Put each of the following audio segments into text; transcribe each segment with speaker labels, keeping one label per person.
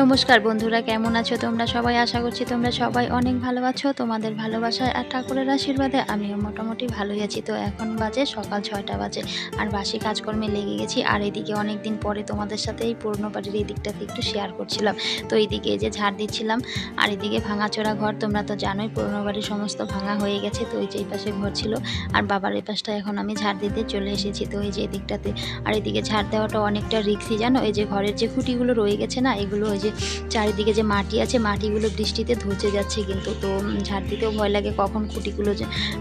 Speaker 1: নমস্কার বন্ধুরা, কেমন আছো তোমরা? সবাই আশা করছি তোমরা সবাই অনেক ভালো আছো। তোমাদের ভালোবাসায় আর ঠাকুরের আশীর্বাদে আমিও মোটামুটি ভালোই আছি। তো এখন বাজে সকাল ছয়টা বাজে আর বাসি কাজকর্মে লেগে গেছি। আর এদিকে অনেক দিন পরে তোমাদের সাথে এই পুরনো বাড়ির এই দিকটাতে একটু শেয়ার করছিলাম। তো এইদিকে এই যে ঝাড় দিচ্ছিলাম আর এদিকে ভাঙাচোরা ঘর তোমরা তো জানোই, পুরনো বাড়ির সমস্ত ভাঙা হয়ে গেছে। তো এই যে এই পাশে ঘর ছিল আর বাবার এই পাশটা এখন আমি ঝাড় দিতে চলে এসেছি। তো এই যে এই দিকটাতে আর এদিকে ঝাড় দেওয়াটা অনেকটা রিক্সি, জানো? এই যে ঘরের যে খুঁটিগুলো রয়ে গেছে না, এগুলো ওই যে চারিদিকে যে মাটি আছে, মাটিগুলো বৃষ্টিতে ধচে যাচ্ছে কিন্তু তো ঝাড় দিতেও ভয় লাগে কখন খুঁটিগুলো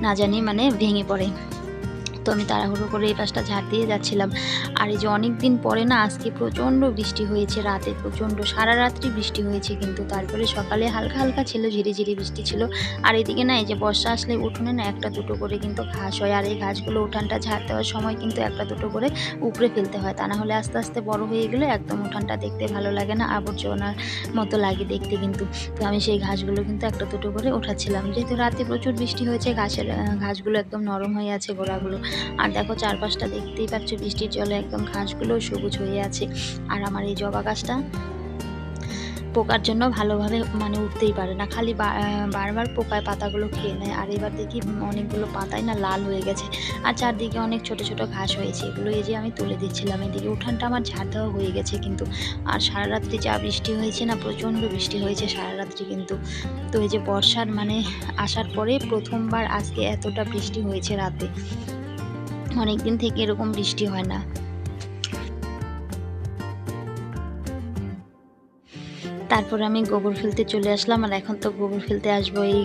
Speaker 1: না জানি মানে ভেঙে পড়ে। তো আমি তাড়াহুড়ো করে এই পাশটা ঝাড় দিয়ে যাচ্ছিলাম। আর এই যে অনেক দিন পরে না, আজকে প্রচণ্ড বৃষ্টি হয়েছে, রাতে প্রচণ্ড, সারা রাত্রি বৃষ্টি হয়েছে কিন্তু তারপরে সকালে হালকা হালকা ছিল, ঝিরিঝিরি বৃষ্টি ছিল। আর এদিকে না, এই যে বর্ষা আসলে উঠোনে না একটা দুটো করে কিন্তু ঘাস হয়, আর এই ঘাসগুলো উঠানটা ঝাড় দেওয়ার সময় কিন্তু একটা দুটো করে উপড়ে ফেলতে হয়। তা না হলে আস্তে আস্তে বড় হয়ে গেলে একদম উঠানটা দেখতে ভালো লাগে না, আবর্জনার মতো লাগে দেখতে কিন্তু। তো আমি সেই ঘাসগুলো কিন্তু একটা দুটো করে উঠাচ্ছিলাম। যেহেতু রাতে প্রচুর বৃষ্টি হয়েছে, ঘাসের ঘাসগুলো একদম নরম হয়ে আছে গোড়াগুলো। আর দেখো চারপাশটা দেখতেই পাচ্ছ, বৃষ্টির জলে একদম ঘাসগুলো সবুজ হয়ে আছে। আর আমার এই জবা গাছটা পোকার জন্য ভালোভাবে মানে উঠতেই পারে না। খালি বারবার পোকায় পাতাগুলো খেয়ে নেয়। আর এবার দেখি অনেকগুলো পাতাই না লাল হয়ে গেছে। আর চারদিকে অনেক ছোট ছোট ঘাস হয়েছে। এগুলো এই যে আমি তুলে দিচ্ছিলাম। এদিকে উঠানটা আমার ঝাড় দেওয়া হয়ে গেছে কিন্তু। আর সারা রাত্রি যা বৃষ্টি হয়েছে না, প্রচণ্ড বৃষ্টি হয়েছে সারা রাত্রি কিন্তু। তো এই যে বর্ষার মানে আসার পরে প্রথমবার আজকে এতটা বৃষ্টি হয়েছে রাতে। অনেক দিন থেকে এরকম বৃষ্টি হয় না। তারপরে আমি গোবর ফেলতে চলে আসলাম আর এখন তো গোবর ফেলতে আসব এই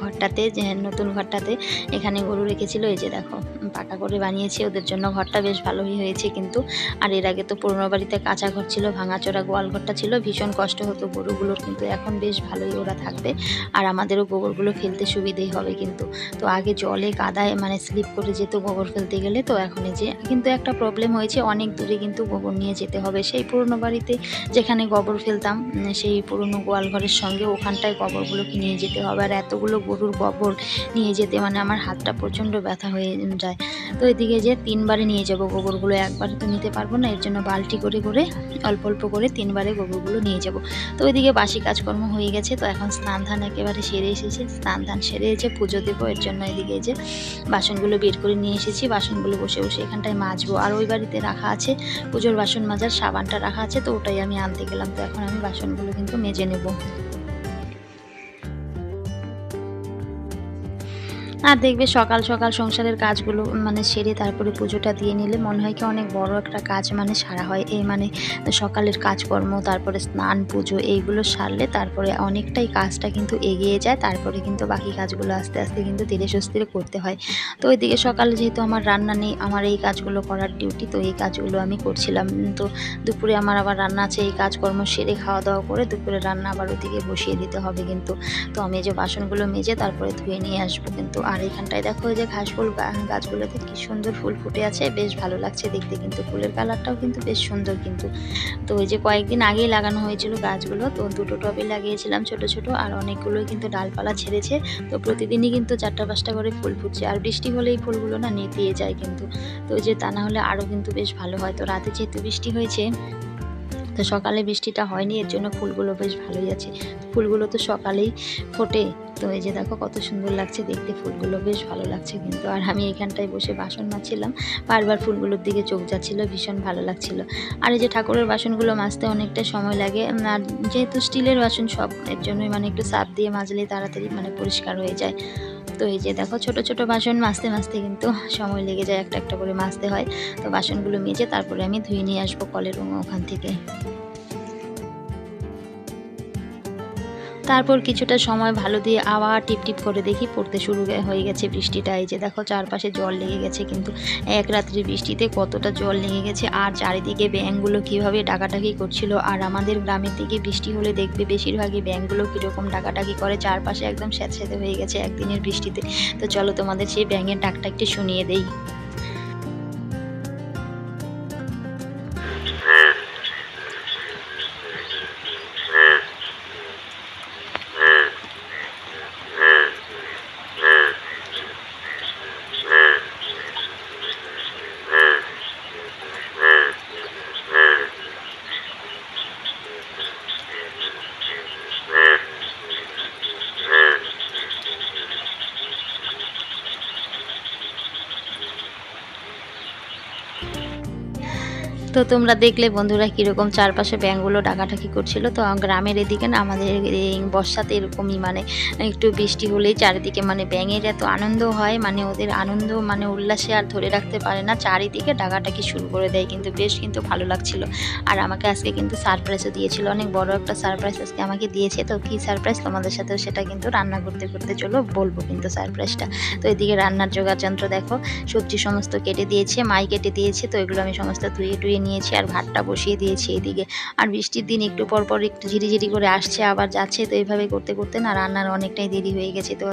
Speaker 1: ঘরটাতে, যে নতুন ঘরটাতে। এখানে গরু রেখেছিল, এই যে দেখো, পাকা করে বানিয়েছি, ওদের জন্য ঘরটা বেশ ভালোই হয়েছে কিন্তু। আর এর আগে তো পুরনো বাড়িতে কাঁচা ঘর ছিল, ভাঙাচোরা গোয়াল ঘরটা ছিল, ভীষণ কষ্ট হতো গরুগুলোর কিন্তু এখন বেশ ভালোই ওরা থাকবে। আর আমাদেরও গোবরগুলো ফেলতে সুবিধেই হবে কিন্তু। তো আগে জলে কাদায় মানে স্লিপ করে যেত গোবর ফেলতে গেলে, তো এখন যে কিন্তু একটা প্রবলেম হয়েছে, অনেক দূরে কিন্তু গোবর নিয়ে যেতে হবে। সেই পুরনো বাড়িতে যেখানে গোবর ফেলতাম সেই পুরনো গোয়াল ঘরের সঙ্গে ওখানটায় গোবরগুলোকে নিয়ে যেতে হবে। আর এতগুলো গরুর গোবর নিয়ে যেতে মানে আমার হাতটা প্রচণ্ড ব্যথা হয়ে যায়। তো এদিকে যে তিনবারে নিয়ে যাব গোবরগুলো, একবারে তো নিতে পারব না, এর জন্য বালতি করে করে, অল্প অল্প করে তিনবারে গোবরগুলো নিয়ে যাব। তো ওইদিকে বাসি কাজকর্ম হয়ে গেছে, তো এখন স্নান ধান একেবারে সেরে এসেছে। স্নান ধান সেরে এসে পুজো দেবো, এর জন্য এদিকে যে বাসনগুলো বের করে নিয়ে এসেছি, বাসনগুলো বসে বসে এখানটায় মাজবো। আর ওই বাড়িতে রাখা আছে, পুজোর বাসন মাজার, সাবানটা রাখা আছে, তো ওটাই আমি আনতে গেলাম। তো এখন আমি বাসনগুলো কিন্তু মেজে নেব। আর দেখবে সকাল সকাল সংসারের কাজগুলো মানে সেরে তারপরে পুজোটা দিয়ে নিলে মনে হয় কি অনেক বড় একটা কাজ মানে সারা হয়। এই মানে সকালের কাজকর্ম, তারপরে স্নান, পুজো এইগুলো সারলে তারপরে অনেকটাই কাজটা কিন্তু এগিয়ে যায়, তারপরে কিন্তু বাকি কাজগুলো আস্তে আস্তে কিন্তু ধীরে সুস্থিরে করতে হয়। তো ওইদিকে সকালে যেহেতু আমার রান্না নেই, আমার এই কাজগুলো করার ডিউটি তো এই কাজগুলো আমি করছিলাম। তো দুপুরে আমার আবার রান্না আছে, এই কাজকর্ম সেরে খাওয়া দাওয়া করে দুপুরে রান্না আবার ওদিকে বসিয়ে দিতে হবে কিন্তু। তো আমি যে বাসনগুলো মেজে তারপরে ধুয়ে নিয়ে আসব কিন্তু। আর এখানটায় দেখো যে ঘাস ফুল গাছগুলোতে কি সুন্দর ফুল ফুটে আছে, বেশ ভালো লাগছে দেখতে কিন্তু। ফুলের কালারটাও কিন্তু বেশ সুন্দর কিন্তু। তো ওই যে কয়েকদিন আগেই লাগানো হয়েছিল গাছগুলো, তো দুটো টবে লাগিয়েছিলাম ছোট ছোট, আর অনেকগুলোই কিন্তু ডালপালা ছেড়েছে। তো প্রতিদিনই কিন্তু চারটা, পাঁচটা করে ফুল ফুটছে, আর বৃষ্টি হলে এই ফুলগুলো না নেতিয়ে যায় কিন্তু। তো ওই যে তা না হলে আরও কিন্তু বেশ ভালো হয়। তো রাতে যেহেতু বৃষ্টি হয়েছে, তো সকালে বৃষ্টিটা হয়নি, এর জন্য ফুলগুলো বেশ ভালোই আছে। ফুলগুলো তো সকালেই ফোটে তো এই যে দেখো কত সুন্দর লাগছে দেখতে, ফুলগুলো বেশ ভালো লাগছে কিন্তু। আর আমি এখানটায় বসে বাসন মাজছিলাম, বারবার ফুলগুলোর দিকে চোখ যাচ্ছিল, ভীষণ ভালো লাগছিল। আর এই যে ঠাকুরের বাসনগুলো মাজতে অনেকটা সময় লাগে আর যেহেতু স্টিলের বাসন সব, এর জন্যই মানে একটু সাপ দিয়ে মাজলে তাড়াতাড়ি মানে পরিষ্কার হয়ে যায়। তো এই যে দেখো ছোট ছোট বাসন মাজতে মাজতে কিন্তু সময় লেগে যায় একটা একটা করে মাজতে হয়। তো বাসনগুলো মেজে তারপরে আমি ধুয়ে নিয়ে আসব কলের ওখান থেকে। তারপর কিছুটা সময় ভালো দিয়ে আবার টিপ টিপ করে দেখি পড়তে শুরু হয়ে গেছে বৃষ্টিটা। এই যে দেখো চারপাশে জল লেগে গেছে কিন্তু এক রাত্রি বৃষ্টিতে কতটা জল লেগে গেছে আর চারিদিকে ব্যাঙগুলো কীভাবে ডাকাটাকি করছিল আর আমাদের গ্রামের দিকে বৃষ্টি হলে দেখবে বেশিরভাগই ব্যাঙগুলো কীরকম ডাকাটাকি করে, চারপাশে একদম স্যাঁতস্যাঁতে হয়ে গেছে একদিনের বৃষ্টিতে। তো চলো তোমাদের সেই ব্যাঙের ডাকটা একটু শুনিয়ে দেই। তো তোমরা দেখলে বন্ধুরা কীরকম চারপাশে ব্যাঙগুলো ডাকাটাকি করছিল। তো গ্রামের এদিকে না আমাদের বর্ষাতে এরকমই মানে একটু বৃষ্টি হলেই চারিদিকে মানে ব্যাঙের এত আনন্দ হয় মানে ওদের আনন্দ মানে উল্লাসে আর ধরে রাখতে পারে না। চারিদিকে ডাকাটাকি শুরু করে দেয় কিন্তু বেশ কিন্তু ভালো লাগছিল। আর আমাকে আজকে কিন্তু সারপ্রাইজও দিয়েছিল, অনেক বড় একটা সারপ্রাইজ আজকে আমাকে দিয়েছে। তো কী সারপ্রাইজ তোমাদের সাথে সেটা কিন্তু রান্না করতে করতে চলো বলব কিন্তু সারপ্রাইজটা তো এদিকে রান্নার জোগাড় যন্ত্র দেখো, সবজি সমস্ত কেটে দিয়েছে, মাই কেটে দিয়েছে, তো এগুলো আমি সমস্ত ধুয়ে টুয়ে নিয়েছি আর ভাতটা বসিয়ে দিয়েছি এদিকে। আর বৃষ্টির দিন একটু পর পর একটু ঝিরিঝিরি করে আসছে, আবার যাচ্ছে, তো এইভাবে করতে করতে না রান্নার অনেকটাই দেরি হয়ে গেছে। তো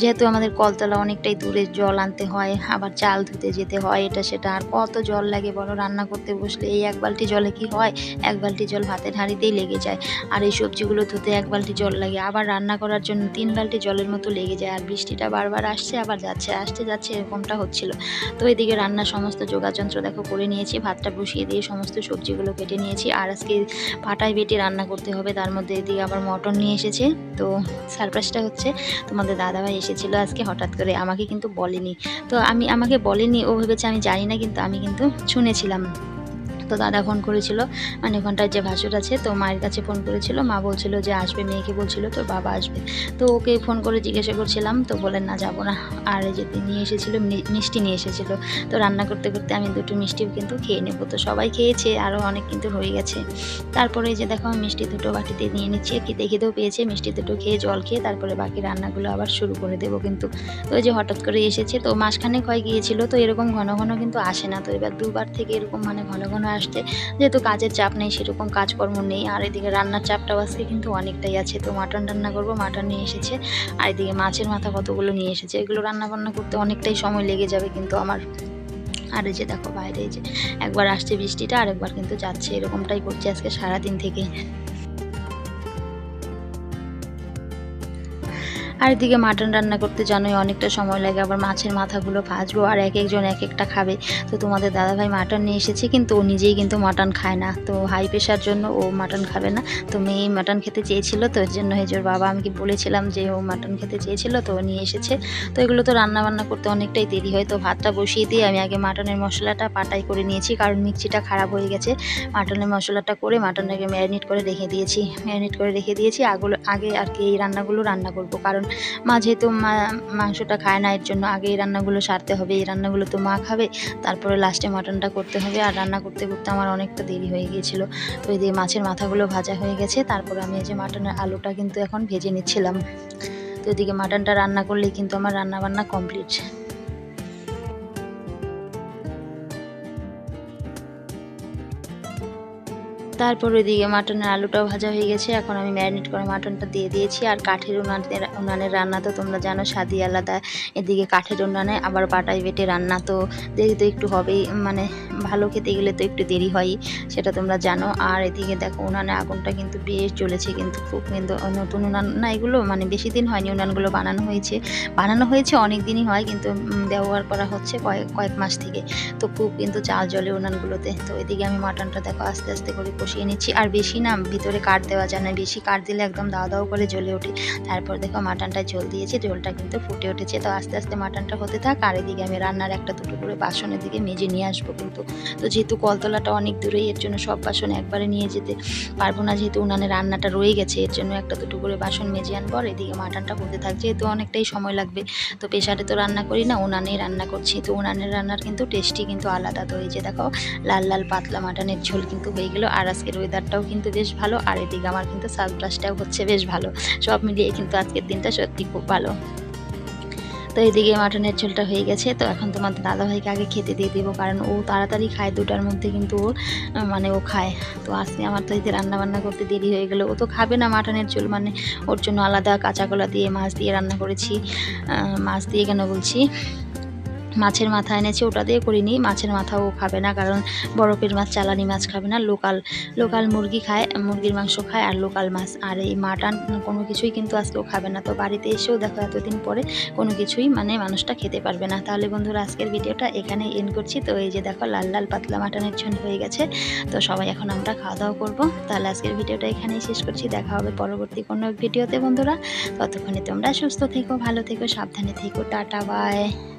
Speaker 1: যেহেতু আমাদের কলতলা অনেকটাই দূরে জল আনতে হয়, আবার চাল ধুতে যেতে হয়, এটা সেটা আর কত জল লাগে বড় রান্না করতে বসলে এই এক বালতি জলে কি হয়? এক বালতি জল ভাতের হাঁড়িতেই লেগে যায়। আর এই সবজিগুলো ধুতে এক বালতি জল লাগে, আবার রান্না করার জন্য তিন বালতি জলের মতো লেগে যায়। আর বৃষ্টিটা বারবার আসছে, আবার যাচ্ছে, আসতে যাচ্ছে, এরকমটা হচ্ছিল। তো এদিকে রান্নার সমস্ত যোগাযন্ত্র দেখো করে নিয়েছি, ভাতটা বসিয়ে দিয়ে সমস্ত সবজিগুলো কেটে নিয়েছি। আর আজকে পাটায় বেটে রান্না করতে হবে, তার মধ্যে এদিকে আবার মটন নিয়ে এসেছে। তো সারপ্রাইজটা হচ্ছে, তোমাদের দাদাভাই এসেছিল আজকে হঠাৎ করে, আমাকে কিন্তু বলেনি। তো আমি, আমাকে বলেনি, ও ভেবেছে আমি জানি না, কিন্তু আমি কিন্তু শুনেছিলাম। তো দাদা ফোন করেছিল। মানে ওখানটায় যে ভাসুর আছে, তো মায়ের কাছে ফোন করেছিল। মা বলছিল যে, আসবে। মেয়েকে বলছিল, তোর বাবা আসবে। তো ওকে ফোন করে জিজ্ঞাসা করছিলাম, তো বলেন না, যাব না। আর এই যে নিয়ে এসেছিল মিষ্টি নিয়ে এসেছিল। তো রান্না করতে করতে আমি দুটো মিষ্টিও কিন্তু খেয়ে নেব। তো সবাই খেয়েছে আরও অনেক কিন্তু হয়ে গেছে। তারপরে যে দেখো, আমি মিষ্টি দুটো বাটিতে নিয়ে নিচ্ছি। খেতে খেতেও পেয়েছে, মিষ্টি দুটো খেয়ে জল খেয়ে তারপরে বাকি রান্নাগুলো আবার শুরু করে দেবো কিন্তু। তো যে হঠাৎ করে এসেছে, তো মাসখানেক হয়ে গিয়েছিল, তো এরকম ঘন ঘন কিন্তু আসে না। তো এবার দুবার থেকে এরকম মানে ঘন ঘন আসছে যেহেতু কাজের চাপ নেই, সেরকম কাজকর্ম নেই। আর এদিকে রান্নার চাপটাও আজকে কিন্তু অনেকটাই আছে। তো মাটন রান্না করব, মাটন নিয়ে এসেছে। আর এদিকে মাছের মাথা কতগুলো নিয়ে এসেছে। এগুলো রান্না বান্না করতে অনেকটাই সময় লেগে যাবে কিন্তু আমার। আর এই যে দেখো বাইরে যে একবার আসছে বৃষ্টিটা আর একবার কিন্তু যাচ্ছে। এরকমটাই করছে আজকে সারাদিন থেকে। আর এদিকে মাটন রান্না করতে জানোই অনেকটা সময় লাগে, আবার মাছের মাথাগুলো ভাজবো আর এক একজন এক একটা খাবে। তো তোমাদের দাদাভাই মাটন নিয়ে এসেছে, কিন্তু ও নিজেই কিন্তু মাটন খায় না। তো হাই প্রেশার জন্য ও মাটন খাবে না। তো মেয়ে মাটন খেতে চেয়েছিল, তো এর জন্য হেজোর বাবা আমি কি বলেছিলাম যে ও মাটন খেতে চেয়েছিল, তো ও নিয়ে এসেছে। তো এগুলো তো রান্না বান্না করতে অনেকটাই দেরি হয়। তো ভাতটা বসিয়ে দিয়ে আমি আগে মাটনের মশলাটা পাটাই করে নিয়েছি, কারণ মিক্সিটা খারাপ হয়ে গেছে। মাটনের মশলাটা করে মাটনটাকে ম্যারিনেট করে রেখে দিয়েছি। ম্যারিনেট করে রেখে দিয়েছি, আগুলো, আগে আর কি এই রান্নাগুলো রান্না করব, কারণ মা যেহেতু মা- মাংসটা খায় না, এর জন্য আগে এই রান্নাগুলো সারতে হবে, এই রান্নাগুলো তো মা খাবে, তারপরে লাস্টে মাটনটা করতে হবে, আর রান্না করতে করতে আমার অনেকটা দেরি হয়ে গিয়েছিল। তো এই দিয়ে মাছের মাথাগুলো ভাজা হয়ে গেছে, তারপরে আমি এই যে মাটনের আলুটা কিন্তু এখন ভেজে নিচ্ছিলাম। তো এদিকে মাটনটা রান্না করলেই কিন্তু আমার রান্না বান্না কমপ্লিট তারপর ওইদিকে মাটনের আলুটাও ভাজা হয়ে গেছে। এখন আমি ম্যারিনেট করে মাটনটা দিয়ে দিয়েছি। আর কাঠের উনানের উনানের রান্না তো তোমরা জানো, স্বাদই আলাদা। এদিকে কাঠের উনানে আবার পাটাই বেটে রান্না তো দেরি তো একটু হবেই। মানে ভালো খেতে গেলে তো একটু দেরি হয়ই সেটা তোমরা জানো। আর এদিকে দেখো উনানে আগুনটা কিন্তু বেশ চলেছে কিন্তু খুব কিন্তু নতুন উনান না, এগুলো মানে বেশি দিন হয়নি উনানগুলো বানানো হয়েছে। বানানো হয়েছে অনেক দিনই হয় কিন্তু ব্যবহার করা হচ্ছে কয়েক কয়েক মাস থেকে। তো খুব কিন্তু চাল জলে উনানগুলোতে। তো এদিকে আমি মাটনটা দেখো আস্তে আস্তে করে কষিয়ে নিচ্ছি আর বেশি না, ভিতরে কাঠ দেওয়া যায় না। বেশি কাঠ দিলে একদম দাও দাও করে জ্বলে ওঠে। তারপর দেখো মাটনটা জল দিয়েছে জলটা কিন্তু ফুটে উঠেছে। তো আস্তে আস্তে মাটনটা হতে থাক, আর এদিকে আমি রান্নার একটা দুটো করে বাসনের দিকে মেজে নিয়ে আসব কিন্তু। তো যেহেতু কলতলাটা অনেক দূরেই, এর জন্য সব বাসন একবারে নিয়ে যেতে পারব না। যেহেতু উনানে রান্নাটা রয়ে গেছে, এর জন্য একটা দুটো করে বাসন মেজে আনব। আর এদিকে মাটনটা হতে থাক, যেহেতু অনেকটাই সময় লাগবে। তো প্রেশারে তো রান্না করি না, উনানেই রান্না করছি। তো উনানের রান্নার কিন্তু টেস্টি কিন্তু আলাদা। তো এই যে দেখো, লাল লাল পাতলা মাটনের ঝোল কিন্তু হয়ে গেল। আর আজকের ওয়েদারটাও কিন্তু বেশ ভালো, আর এদিকে আমার কিন্তু সানগ্লাসটাও হচ্ছে বেশ ভালো। সব মিলিয়ে কিন্তু আজকের দিনটা সত্যি খুব ভালো। তো এদিকে মাটনের ঝোলটা হয়ে গেছে, তো এখন তোমাদের দাদাভাইকে আগে খেতে দিয়ে দেবো, কারণ ও তাড়াতাড়ি খায়, দুটার মধ্যে কিন্তু ও মানে ও খায়। তো আজকে আমার তো এতে রান্না বান্না করতে দেরি হয়ে গেলো, ও তো খাবে না মাটনের ঝোল মানে ওর জন্য আলাদা কাঁচা কলা দিয়ে মাছ দিয়ে রান্না করেছি। মাছ দিয়ে কেন বলছি? মাছের মাথা এনেছি, ওটা দিয়ে করিনি। মাছের মাথা ও খাবে না, কারণ বরফের মাছ, চালানি মাছ খাবে না। লোকাল লোকাল মুরগি খায়, মুরগির মাংস খায় আর লোকাল মাছ। আর এই মাটন কোনো কিছুই কিন্তু আজকে ও খাবে না। তো বাড়িতে এসেও দেখো এতদিন পরে কোনো কিছুই মানে মানুষটা খেতে পারবে না। তাহলে বন্ধুরা, আজকের ভিডিওটা এখানে এন করছি। তো এই যে দেখো, লাল লাল পাতলা মাটনের ঝোল হয়ে গেছে। তো সবাই এখন আমরা খাওয়া দাওয়া করব। তাহলে আজকের ভিডিওটা এখানেই শেষ করছি। দেখা হবে পরবর্তী কোনো ভিডিওতে বন্ধুরা। ততক্ষণে তোমরা সুস্থ থেকো, ভালো থেকো, সাবধানে থেকো। Tata bye